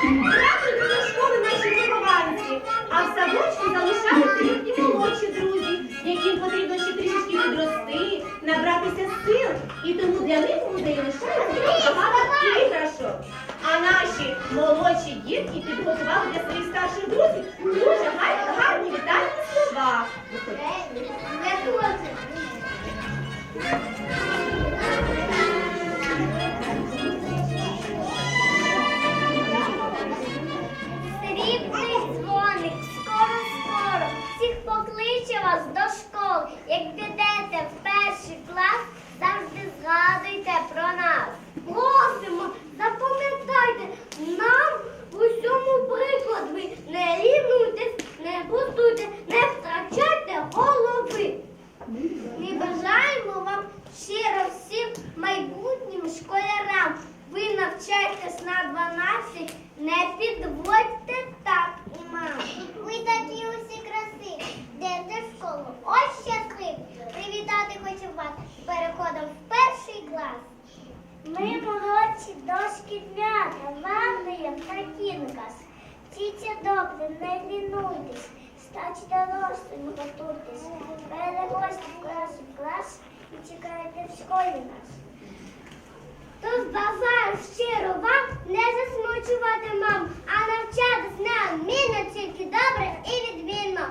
Трапили до школи наші вихованці, а в садочку залишаються їхні молодші друзі, яким потрібно ще трішечки підрости, набратися сил, і тому для них у музеї лишається багато іграшок. А наші молодші дітки підготували для своїх старших друзів клас, завжди згадуйте про нас. Просимо, запам'ятайте, нам в усьому приклад ви не рівнуйтесь, не пустуйте, не втрачайте голови. Ми бажаємо вам щиро всім майбутнім школярам. Ви навчайтесь на 12, не підводьте так і мам. Ви такі усі красиві. Йдете в школу. Ось щасливі. Привітати хочу вас переходом в перший клас. Ми молодші дошкільнята, вам даємо такий наказ. Вчіться добре, не лінуйтесь, стать дорослим, готуйтесь. Переходьте в клас в клас і чекайте в школі нас. Тож бажаю щиро вам не засмучувати мам, а навчатись неодмінно тільки добре і відмінно.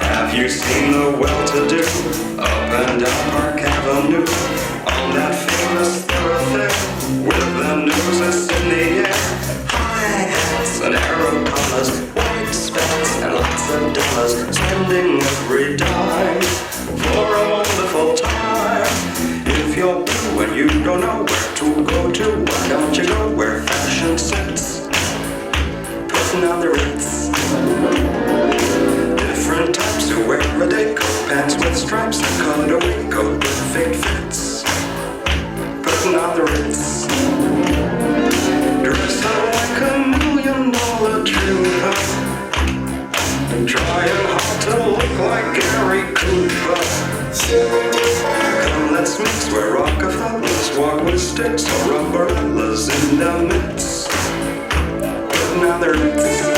Have you seen the well-to-do up and down Park Avenue sticks, umbrellas, in the mitts. Now they're.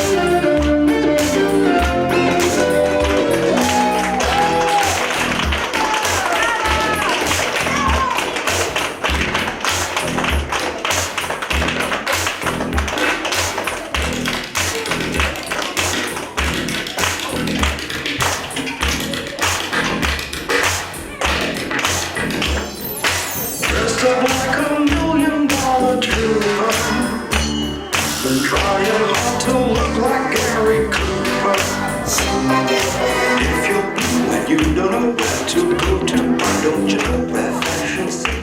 Trying hard to look like Gary Cooper. If you're blue and you don't know where to go to, why don't you know where fashion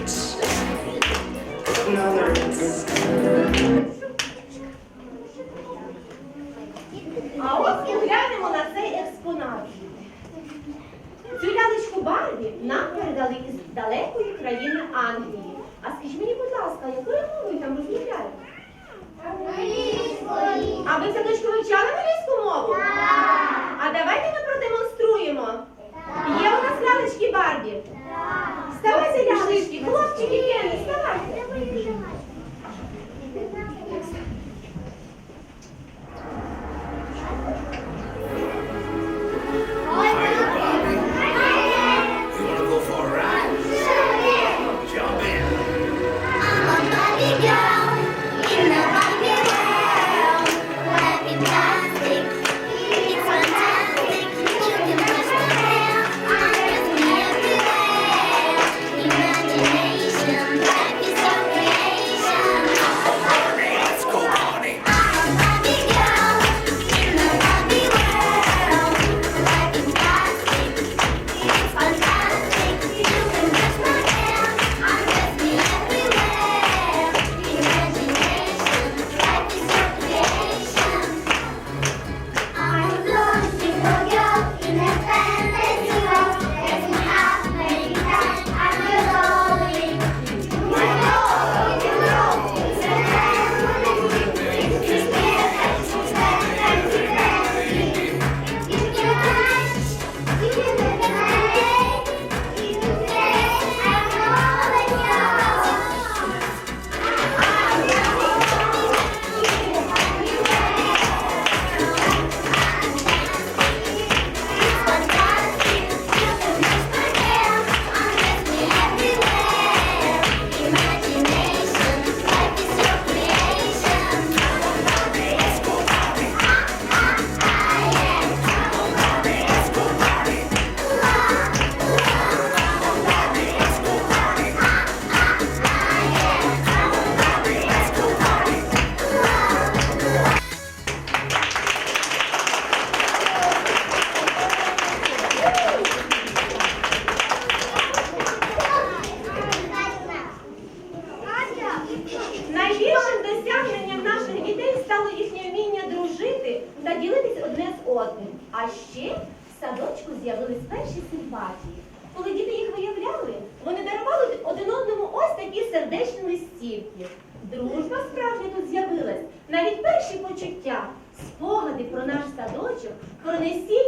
садочок пронесіть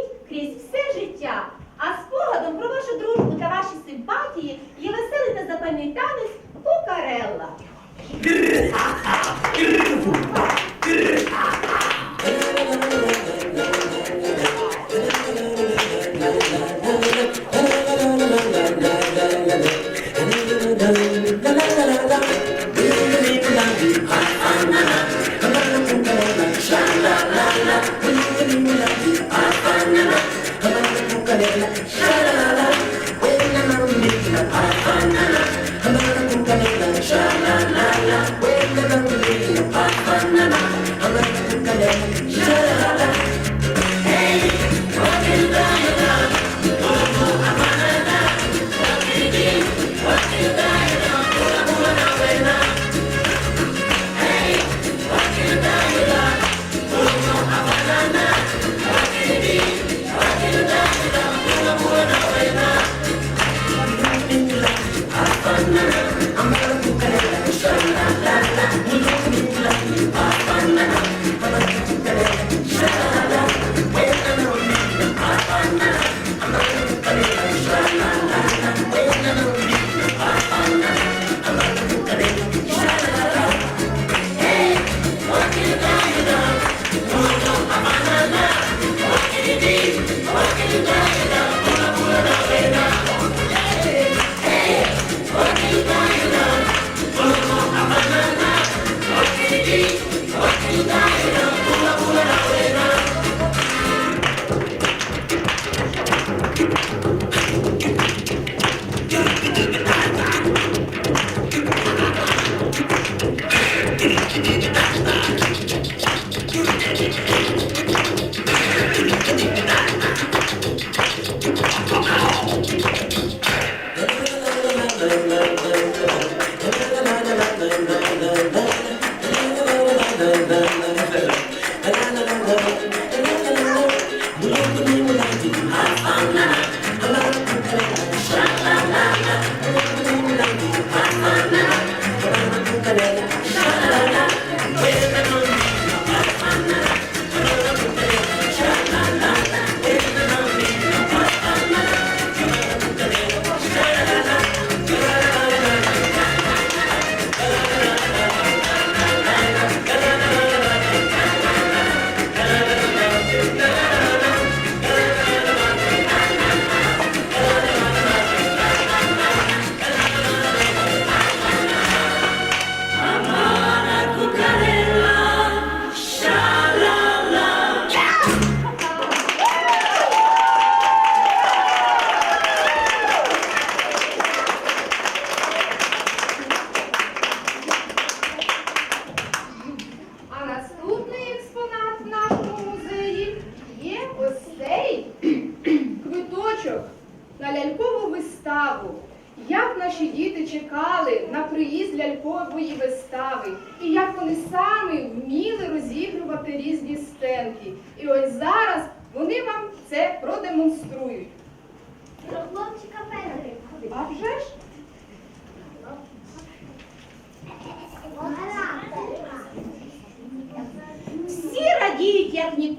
Oh, no.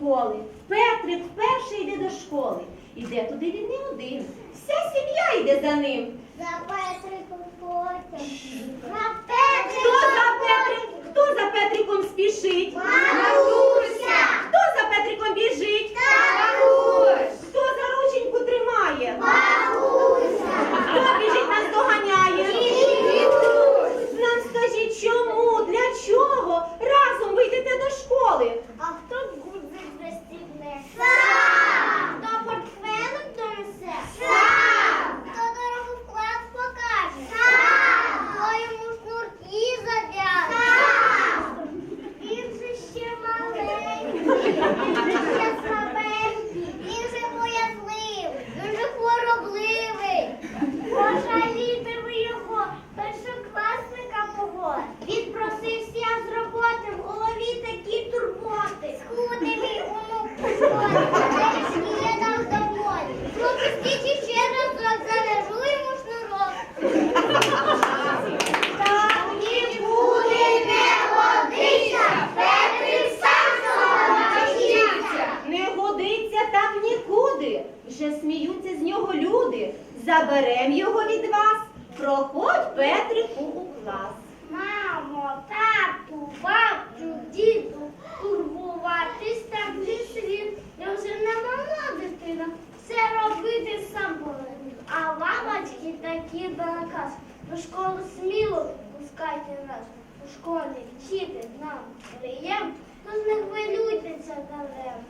ніколи. Петрик вперше йде до школи. Іде туди він не один. Вся сім'я йде за ним. За Петриком потяг. За Хто за Петриком? Хто за Петриком спішить? Маруся! Хто за Петриком біжить? Марусь! Хто за рученьку тримає? Маруся! Хто біжить нас доганяє? Нам скажіть, чому, для чого разом вийдете до школи? кіда наказ. До школу сміло пускайте нас, у школі вчити нам приєм, то з них ви вилюйтеся дарем.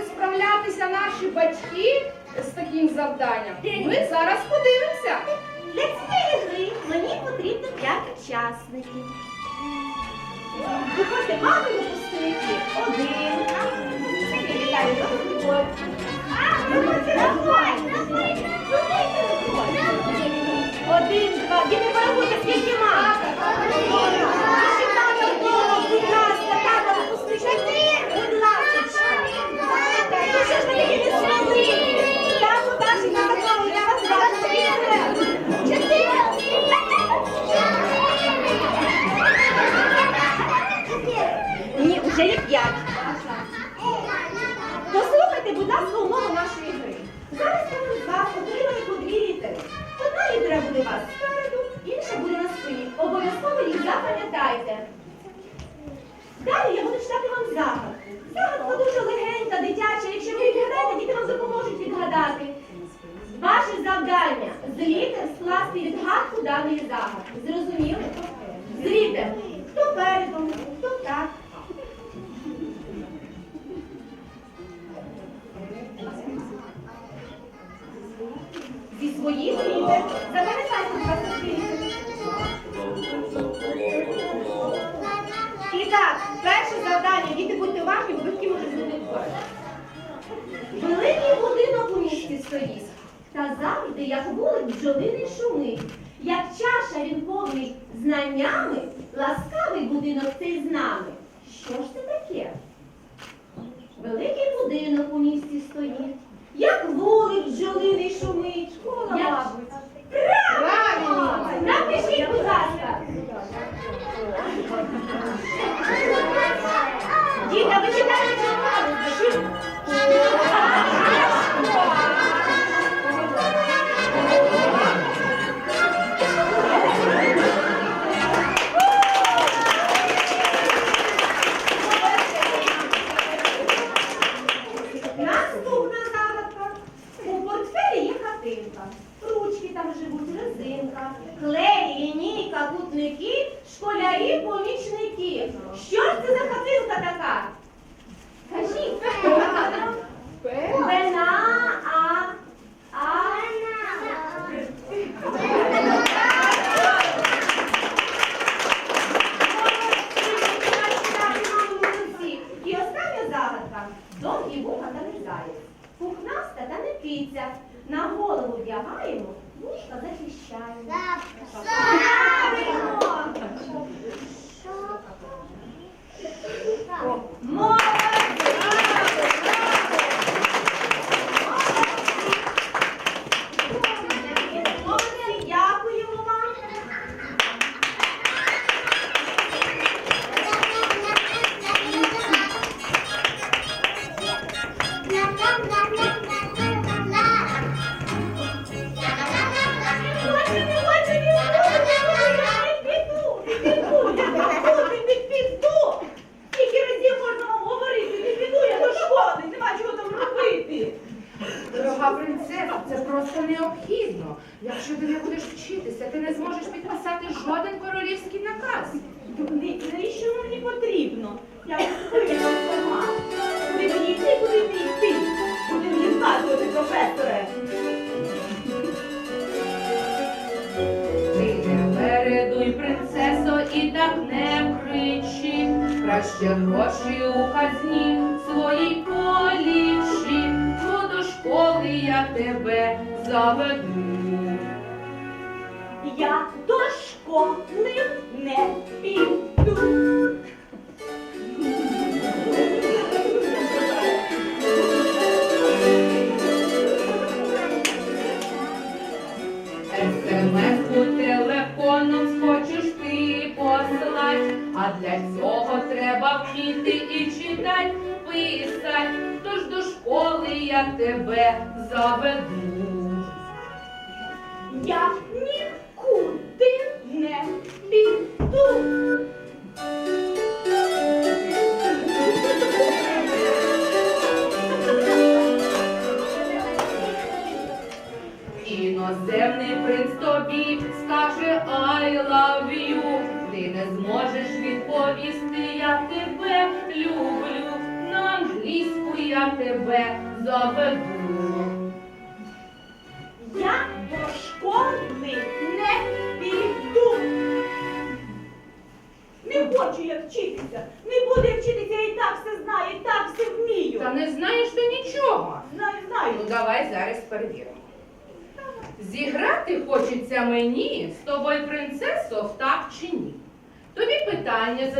будуть справлятися наші батьки з таким завданням, ми зараз подивимося. Для цієї гри мені потрібно 5 учасників. Виходьте, мами випускники. Один. Вітаю, добре. А, виходьте, заходь. Один, два. Діти, порахуйте, скільки мати. Мої сліди. Запам'ятайте 23. І так, перше завдання, діти будьте уважні, ви в кімнаті будуть. Великий будинок у місті стоїть. Та завжди, як вулик, бджолини шуми. як чаша він повний знаннями. Помічники. Що ж це за хатинка така? Підписати жоден королівський наказ. Навіщо воно мені потрібно? Я впевнена сама. Куди мені йти, куди мені йти? Куди мені згадувати, професоре? Ти не передуй, принцесо, і так не кричи. Краще гроші у казні своїй полічи, бо до школи я тебе заведу. Я школи не піду. СМС-ку телефоном схочеш ти посилать, а для цього треба вміти і читать, писать. Тож до школи я тебе заведу. Іноземний принц тобі скаже I love you. Ти не зможеш відповісти, я тебе люблю. На англійську я тебе заведу. Я до школи не піду. Не хочу я вчитися. Не буду я вчитися, я і так все знаю, і так все вмію. Та не знаєш ти нічого. Знаю, знаю. Ну давай зараз перевіримо. Зіграти хочеться мені з тобою, принцесо, так чи ні? Тобі питання